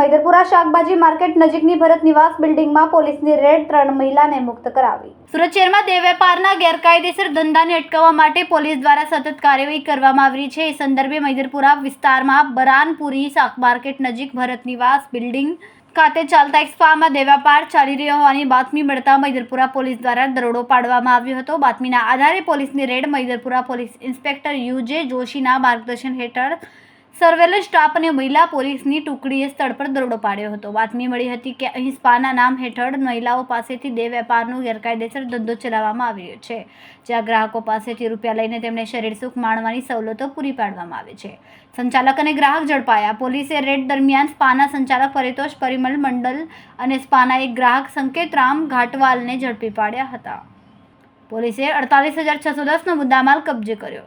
મૈદરપુરા શાકભાજી માર્કેટ નજીકની ભરત નિવાસ બિલ્ડિંગમાં પોલીસની રેડ ત્રણ મહિલાને મુક્ત કરાવી. સુરત શહેરમાં દેહ વેપારના ગેરકાયદેસર ધંધાને અટકાવવા માટે પોલીસ દ્વારા સતત કાર્યવાહી કરવામાં આવી છે. એ સંદર્ભે મૈદરપુરા વિસ્તારમાં બરાનપુરી શાક માર્કેટ નજીક ભરત નિવાસ બિલ્ડિંગ ખાતે ચાલતા એક્સપામાં દેવાપાર ચાલી રહ્યો હોવાની બાતમી મળતા મૈદરપુરા પોલીસ દ્વારા દરોડો પાડવામાં આવ્યો હતો. બાતમીના આધારે પોલીસની raid Maidarpura police inspector U J માર્ગદર્શન હેઠળ સર્વેલન્સ સ્ટાફ અને મહિલા પોલીસની ટુકડીએ સ્થળ પર દરોડો પાડ્યો હતો. બાતમી મળી હતી કે અહીં સ્પાના નામ હેઠળ મહિલાઓ પાસેથી દેહ વેપારનો ગેરકાયદેસર ધંધો ચલાવવામાં આવી રહ્યો છે, જ્યાં ગ્રાહકો પાસેથી રૂપિયા લઈને તેમને શરીર સુખ માણવાની સવલતો પૂરી પાડવામાં આવે છે. સંચાલક અને ગ્રાહક ઝડપાયા. પોલીસે રેડ દરમિયાન સ્પાના સંચાલક પરિતોષ પરિમલ મંડલ અને સ્પાના એક ગ્રાહક સંકેતરામ ઘાટવાલને ઝડપી પાડ્યા હતા. પોલીસે અડતાલીસ હજાર છસો દસનો મુદ્દામાલ કબજે કર્યો.